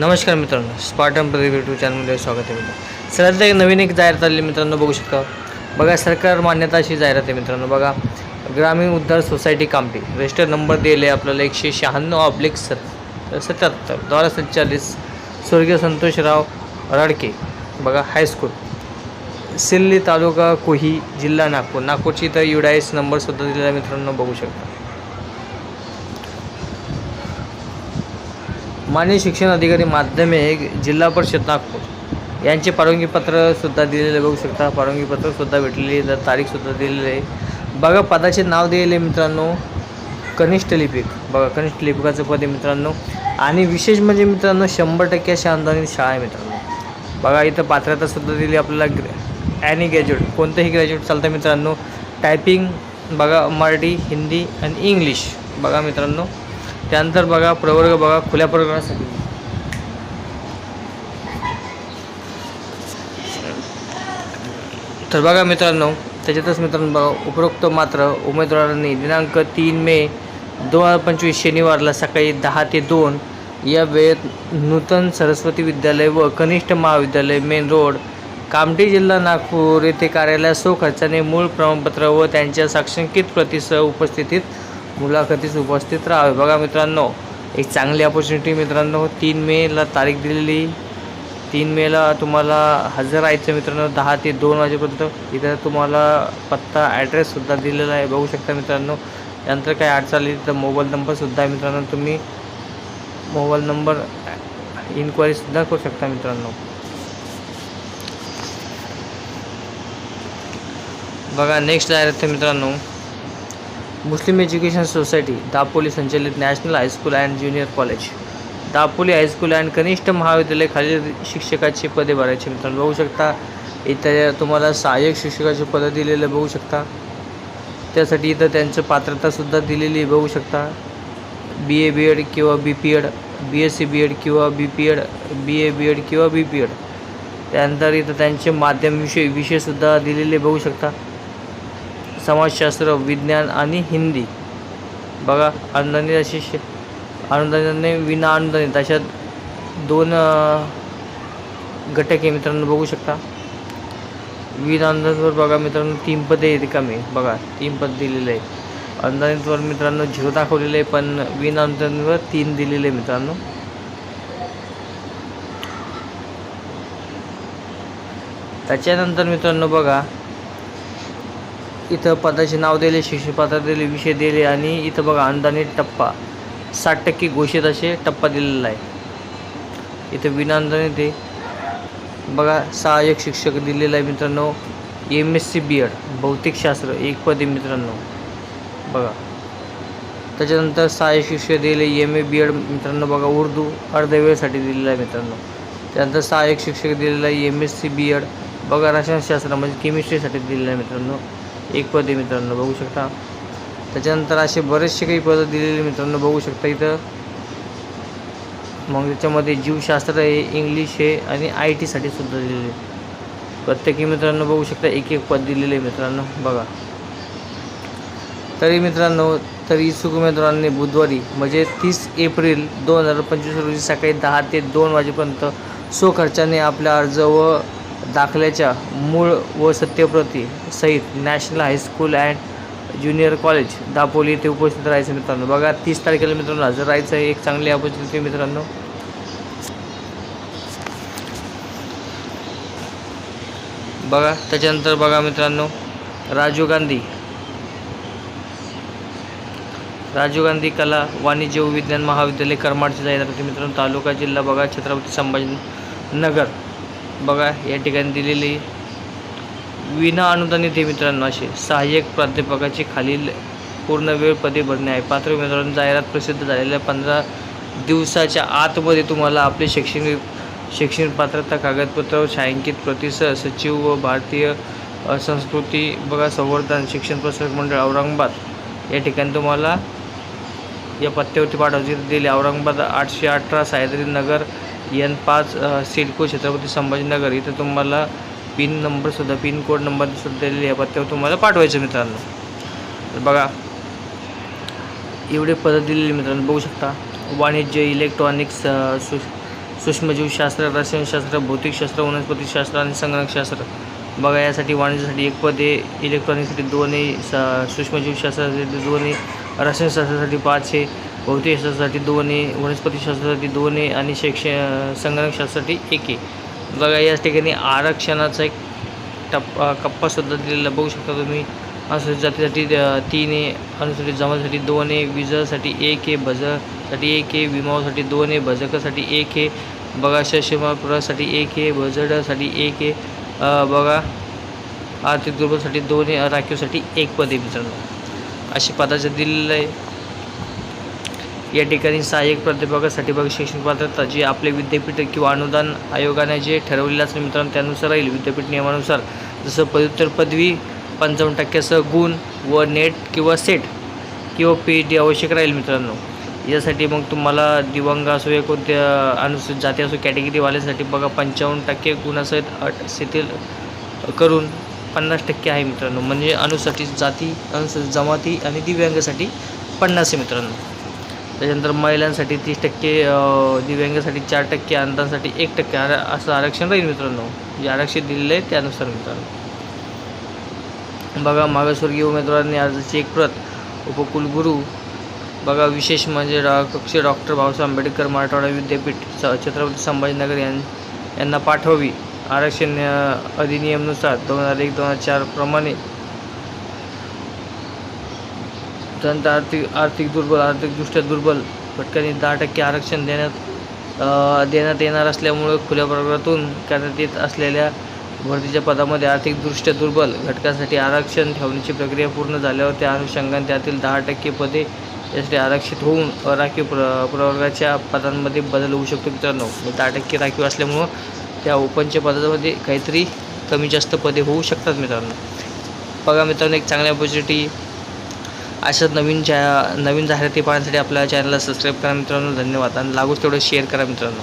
नमस्कार मित्रांनो Spartan Pradeep YouTube चॅनलमध्ये स्वागत आहे मित्रांनो. सध्या एक नवीन एक जाहिरात आली मित्रांनो बघू शकता. बघा सरकार मान्यता अशी जाहिरात आहे मित्रांनो बघा. ग्रामीण उद्धार सोसायटी कामटी रजिस्टर नंबर दिले आपल्याला एकशे शहाण्णव ऑब्लिक सत सत्याहत्तर द्वारा सत्तालीस स्वर्गीय संतोषराव राडके बघा हायस्कूल सिल्ली तालुका कोही जिल्हा नागपूर नागपूरची इथं युडाईस नंबरसुद्धा दिलेला मित्रांनो बघू शकता. मान्य शिक्षण अधिकारी माध्यमिक जिल्हा परिषद नागपूर यांचे परवानगीपत्रसुद्धा दिलेले बघू शकता. परवानगीपत्रसुद्धा भेटलेली तर तारीखसुद्धा दिलेली आहे. बघा पदाचे नाव दिलेले मित्रांनो. कनिष्ठ लिपिक. बघा कनिष्ठ लिपिकाचं पद आहे मित्रांनो. आणि विशेष म्हणजे मित्रांनो शंभर टक्के अशा अनुदानित शाळा आहे मित्रांनो. बघा इथं पात्रतासुद्धा दिली आपल्याला. ग्रॅ ॲनी ग्रॅज्युएट कोणतंही ग्रॅज्युएट चालतं मित्रांनो. टायपिंग बघा मराठी हिंदी आणि इंग्लिश बघा मित्रांनो. त्यानंतर बघा प्रवर्ग बघा खुल्या प्रवर्गासाठी तर बघा मित्रांनो त्याच्यातच मित्रांनो बघा उपरोक्त मात्र उमेदवारांनी दिनांक तीन मे दोन हजार पंचवीस शनिवारला सकाळी दहा ते दोन या वेळेत नूतन सरस्वती विद्यालय व कनिष्ठ महाविद्यालय मेन रोड कामठी जिल्हा नागपूर येथे कार्यालयात सो खर्चाने मूळ प्रमाणपत्र व त्यांच्या साक्षांकित प्रतीसह उपस्थितीत मुलाखतीस उपस्थित राहावे. बघा मित्रांनो एक चांगली ऑपॉर्च्युनिटी मित्रांनो तीन मेला तारीख दिलेली. तीन मेला तुम्हाला हजर राहायचं मित्रांनो दहा ते दोन वाजेपर्यंत. इथं तुम्हाला पत्ता ॲड्रेससुद्धा दिलेला आहे. बघू शकता मित्रांनो नंतर काही अडचण तर मोबाईल नंबरसुद्धा आहे मित्रांनो तुम्ही मोबाईल नंबर इन्क्वायरीसुद्धा करू शकता मित्रांनो. बघा नेक्स्ट जाहिरात मित्रांनो. मुस्लिम एज्युकेशन सोसायटी दापोली संचलित national high school and junior college. Dapoli high school and कनिष्ठ महाविद्यालय खालील शिक्षकाची पदे भरायची मित्रांनो. बघू शकता इथं तुम्हाला सहाय्यक शिक्षकाची पदं दिलेले बघू शकता. त्यासाठी इथं त्यांचं पात्रतासुद्धा दिलेली बघू शकता. बी ए बी एड किंवा B P Ed B S C B Ed किंवा B P Ed B A B Ed किंवा बी पी एड त्यानंतर इथं त्यांचे माध्यम विषय विषयसुद्धा दिलेले बघू शकता. समाजशास्त्र विज्ञान आणि हिंदी. बघा अनुदानित अशी शे अनुदानाने विना अनुदानित अशा दोन घटक आहे मित्रांनो बघू शकता. विना अनुदानवर बघा मित्रांनो तीन पदे आहेत कमी बघा तीन पद दिलेले आहे अनुदानितवर मित्रांनो झिरो दाखवलेलं आहे पण विना अनुदानवर तीन दिलेले आहे मित्रांनो. त्याच्यानंतर मित्रांनो बघा इथं पदाचे नाव दिले शिक्षणपात्र दिले विषय दिले आणि इथं बघा अनुदानित टप्पा. साठ टक्के घोषित असे टप्पा दिलेला आहे. इथं विनांदाने अनुदानित आहे बघा सहाय्यक शिक्षक दिलेला आहे मित्रांनो. M S C B Ed भौतिकशास्त्र एक पदे मित्रांनो. बघा. त्याच्यानंतर सहाय्यक शिक्षक दिले एम ए बी एड मित्रांनो बघा उर्दू अर्ध्या वेळेसाठी दिलेला आहे मित्रांनो. त्यानंतर सहाय्यक शिक्षक दिलेला आहे M S C B Ed बघा रसायनशास्त्र म्हणजे केमिस्ट्रीसाठी दिलेलं आहे मित्रांनो. एक पद आहे मित्रांनो बघू शकता. त्याच्यानंतर असे बरेचसे काही पदं दिलेले मित्रांनो बघू शकता इथं. मग त्याच्यामध्ये जीवशास्त्र आहे इंग्लिश आहे आणि आय टीसाठी सुद्धा दिलेले. प्रत्येकी मित्रांनो बघू शकता एक एक पद दिलेले आहे मित्रांनो बघा. तरी मित्रांनो तरी इच्छुक उमेदवारांनी बुधवारी म्हणजे तीस एप्रिल दोन हजार पंचवीस रोजी सकाळी दहा ते दोन वाजेपर्यंत सो खर्चाने आपला अर्ज व दाखल्याच्या मूळ व सत्यप्रती सहित national high school and junior college Dapoli येथे उपस्थित राहायचं मित्रांनो. बघा तीस तारखेला मित्रांनो हजर राहायचं आहे एक चांगली अपॉर्च्युनिटी मित्रांनो. बघा त्याच्यानंतर बघा मित्रांनो राजीव गांधी. राजीव गांधी कला वाणिज्य व विज्ञान महाविद्यालय करमाडची जाहिरात मित्रांनो. तालुका जिल्हा बघा छत्रपती संभाजीनगर. बघा या ठिकाणी दिलेली विना अनुदानित हे मित्रांनो असे सहाय्यक प्राध्यापकाची खालील पूर्ण वेळ पदे भरणे आहे. पात्र उमेदवारांची जाहिरात प्रसिद्ध झालेल्या पंधरा दिवसाच्या आतमध्ये तुम्हाला आपले शैक्षणिक शैक्षणिक पात्रता कागदपत्र छायांकित प्रतिसह सचिव व भारतीय संस्कृती बघा संवर्धन शिक्षण प्रसारक मंडळ औरंगाबाद. या ठिकाणी तुम्हाला या पत्त्यावरती पाठवायची दिली औरंगाबाद आठशे अठरा सायद्री नगर यन पाच सिडको छत्रपती संभाजीनगर इथं तुम्हाला पिन नंबरसुद्धा पिन कोड नंबरसुद्धा दिलेली पत्त्यावर तुम्हाला पाठवायचं मित्रांनो. तर बघा एवढे पदं दिलेली मित्रांनो. बघू शकता वाणिज्य इलेक्ट्रॉनिक्स सु सूक्ष्मजीवशास्त्र रसायनशास्त्र भौतिकशास्त्र वनस्पतीशास्त्र आणि संगणकशास्त्र बघा यासाठी वाणिज्यासाठी एक पद आहे. इलेक्ट्रॉनिकसाठी दोन आहे. स सूक्ष्मजीवशास्त्रासाठी दोन आहे. रसायनशास्त्रासाठी पाच आहे. भौतिकशास्त्रासाठी दोन ए वनस्पतीशास्त्रासाठी दोन आहे आणि शैक्ष संगणकशास्त्रासाठी एक. ए बघा या ठिकाणी आरक्षणाचा एक टप्पा कप्पासुद्धा दिलेला बघू शकता तुम्ही. अनुसूचित जातीसाठी तीन आहे. अनुसूचित जमातीसाठी दोन आहे. विजासाठी एक ए भजसाठी एक ए विमासाठी दोन आहे. भजकासाठी एक ए बघा सशमापुरासाठी एक ए भजडासाठी एक ए बघा आर्थिक दुर्बलसाठी दोन ए राखीवसाठी एक पद आहे मित्रांनो. अशी पदाचं दिलेलं आहे. या ठिकाणी सहाय्यक प्राध्यापकासाठी बघा शैक्षणिक पात्रता जे आपले विद्यापीठ किंवा अनुदान आयोगाने जे ठरवलेलं असेल मित्रांनो त्यानुसार राहील विद्यापीठ नियमानुसार. जसं पदव्युत्तर पदवी पंचावन्न टक्क्यासह गुण व नेट किंवा सेट किंवा पी एच डी आवश्यक राहील मित्रांनो. यासाठी मग तुम्हाला दिवंग असो या कोणत्या अनुसूचित जाती असो कॅटेगरीवाल्यासाठी बघा पंचावन्न टक्के गुणासहित अट सेतील करून पन्नास टक्के आहे मित्रांनो. म्हणजे अनुसूचित जाती अनुसूचित जमाती आणि दिव्यांगासाठी पन्नास आहे मित्रांनो. त्याच्यानंतर महिलांसाठी तीस टक्के दिव्यांगासाठी चार टक्के अंधांसाठी एक टक्के आर असं आरक्षण राहील मित्रांनो. जे आरक्षण दिलेलं आहे त्यानुसार मित्रांनो. बघा मागासवर्गीय उमेदवारांनी अर्जाची एक प्रत उपकुलगुरू. बघा विशेष म्हणजे डॉ कक्ष डॉक्टर बाबासाहेब आंबेडकर मराठवाडा विद्यापीठ स छत्रपती संभाजीनगर यां यांना पाठवावी. आरक्षण अधिनियमनुसार दोन हजार एक दोन हजार चार प्रमाणे आर्थिक आर्थिक दुर्बल आर्थिकदृष्ट्या दुर्बल घटकांनी दहा टक्के आरक्षण देण्यात देण्यात येणार असल्यामुळे खुल्या प्रवर्गातून करण्यात येत असलेल्या भरतीच्या पदामध्ये आर्थिकदृष्ट्या दुर्बल घटकांसाठी आरक्षण ठेवण्याची प्रक्रिया पूर्ण झाल्यावर त्या अनुषंगाने त्यातील दहा टक्के पदे यासाठी आरक्षित होऊन राखीव प्र प्रवर्गाच्या पदांमध्ये बदल होऊ शकतो. मित्रांनो म्हणजे दहा टक्के राखीव असल्यामुळं त्या ओपनच्या पदामध्ये काहीतरी कमी जास्त पदे होऊ शकतात मित्रांनो. बघा मित्रांनो एक चांगली ऑपॉर्च्युनिटी अशाच नवीन जा नवीन जाहिराती पाहण्यासाठी आपल्या चॅनलला सबस्क्राईब करा मित्रांनो. धन्यवाद. आणि लागूच तेवढं शेअर करा मित्रांनो.